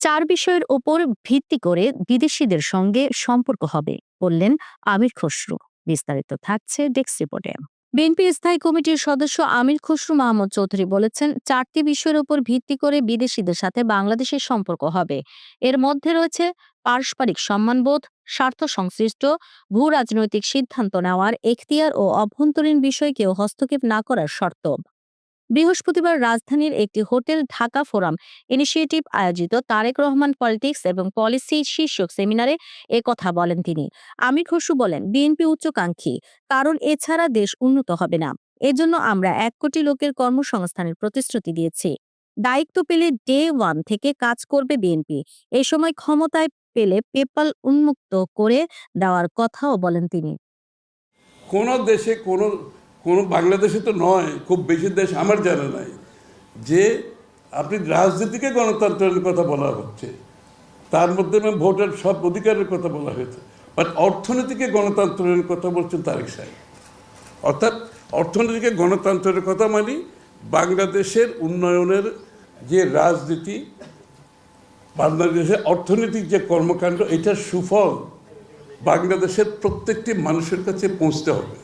চার বিষয়ের ওপর ভিত্তি করে বিদেশিদের সঙ্গে সম্পর্ক হবে, বললেন আমির খসরু। বিস্তারিত থাকছে ডেস্ক রিপোর্টে। বিএনপি স্থায়ী কমিটির সদস্য আমির খসরু মাহমুদ চৌধুরী বলেছেন, চারটি বিষয়ের উপর ভিত্তি করে বিদেশিদের সাথে বাংলাদেশের সম্পর্ক হবে। এর মধ্যে রয়েছে পারস্পরিক সম্মানবোধ, স্বার্থ সংশ্লিষ্ট, ভূ রাজনৈতিক সিদ্ধান্ত নেওয়ার এখতিয়ার ও অভ্যন্তরীণ বিষয়ে কেউ হস্তক্ষেপ না করার শর্ত। বৃহস্পতিবার রাজধানীর একটি হোটেল ঢাকা ফোরাম ইনিশিয়েটিভ আয়োজিত তারেক রহমান পলিটিক্স এবং পলিসি শীর্ষক সেমিনারে এ কথা বলেন তিনি। আমির খসরু বলেন, বিএনপি উচ্চাকাঙ্ক্ষী, কারণ এছাড়া দেশ উন্নত হবে না। এজন্য আমরা এক কোটি লোকের কর্মসংস্থানের প্রতিশ্রুতি দিয়েছি। দায়িত্ব পেলে ডে ওয়ান থেকে কাজ করবে বিএনপি। এই সময় ক্ষমতায় পেলে পেপাল উন্মুক্ত করে দেওয়ার কথাও বলেন তিনি। কোনো দেশে কোনো কোনো বাংলাদেশে তো নয়, খুব বেশি দেশ আমার জানা নাই, যে আপনি রাজনীতিকে গণতন্ত্রের কথা বলা হচ্ছে। তার মধ্যে ভোটের সব অধিকারের কথা বলা হয়েছে। বাট অর্থনীতিকে গণতন্ত্রের কথা বলছেন তারেক সাহেব। অর্থাৎ অর্থনীতিকে গণতন্ত্রের কথা মানি, বাংলাদেশের উন্নয়নের যে রাজনীতি, বাংলাদেশের অর্থনৈতিক যে কর্মকাণ্ড, এটার সুফল বাংলাদেশের প্রত্যেকটি মানুষের কাছে পৌঁছতে হবে।